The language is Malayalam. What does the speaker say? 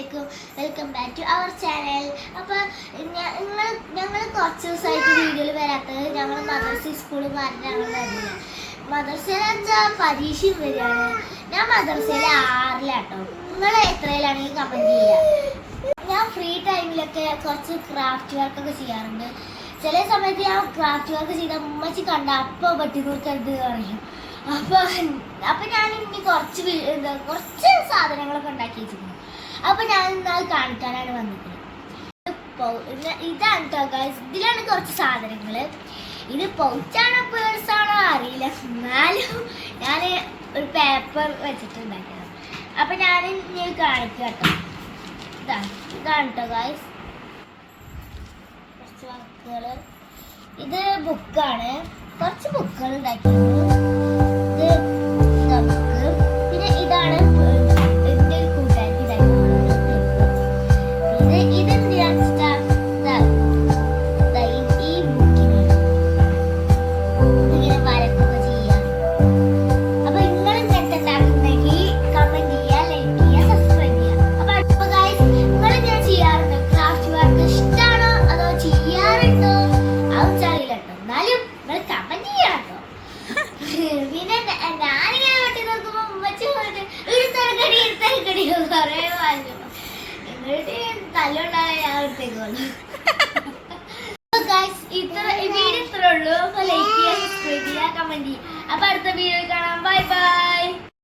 ബാക്ക് ടു അവർ ചാനൽ അപ്പോൾ ഞങ്ങൾ ഞങ്ങൾ കുറച്ച് ദിവസമായിട്ട് വീഡിയോയിൽ വരാത്തത് ഞങ്ങൾ മദർസ സ്കൂളിൽ മാറി വരുന്നില്ല മദർസയിൽ വെച്ചാൽ പരീക്ഷയും വരികയാണ്. ഞാൻ മദർസയിൽ ആറിലാട്ടോ. നിങ്ങൾ എത്രയിലാണെങ്കിൽ കമന്റ് ചെയ്യുക ഞാൻ ഫ്രീ ടൈമിലൊക്കെ കുറച്ച് ക്രാഫ്റ്റ് വർക്കൊക്കെ ചെയ്യാറുണ്ട്. ചില സമയത്ത് ഞാൻ ക്രാഫ്റ്റ് വർക്ക് ചെയ്ത ഉമ്മച്ചി കണ്ട അപ്പോൾ വെട്ടി കൊടുക്കരുത് പറയും. അപ്പൊ അപ്പൊ ഞാൻ ഇനി കുറച്ച് കുറച്ച് സാധനങ്ങളൊക്കെ ഉണ്ടാക്കി വെച്ചിരുന്നു അപ്പൊ ഞാൻ ഇന്ന് അത് കാണിക്കാനാണ് വന്നിട്ടുള്ളത് ഇപ്പോൾ ഇതാണ് കേട്ടോ ഗൈസ് ഇതിലാണ് കുറച്ച് സാധനങ്ങൾ ഇത് പൗച്ചാണോ പേഴ്സാണോ അറിയില്ല. എന്നാലും ഞാൻ ഒരു പേപ്പർ വെച്ചിട്ടുണ്ടാക്കിയത്. അപ്പൊ ഞാൻ ഇനി കാണിക്കും കേട്ടോ ഇതാണ് ഇതാണ് കേട്ടോ ഗൈസ് കുറച്ച് വാക്കുകൾ ഇത് ബുക്കാണ് കുറച്ച് ബുക്കുകൾ ഉണ്ടാക്കിയത് ഞാനിങ്ങനെ വെട്ടി നോക്കുമ്പോ ഉമ്മച്ചു ഒരു തരക്കടി ഒരു തരക്കടി കുറേ വാങ്ങും എന്നിട്ട് ഇത്ര വീഡിയോ ഇത്രേ ഉള്ളൂ. അപ്പൊ ലൈക്ക് ചെയ്യുക സബ്സ്ക്രൈബ് ചെയ്യുക കമന്റ് ചെയ്യുക അപ്പൊ അടുത്ത വീഡിയോ കാണാം. Bye bye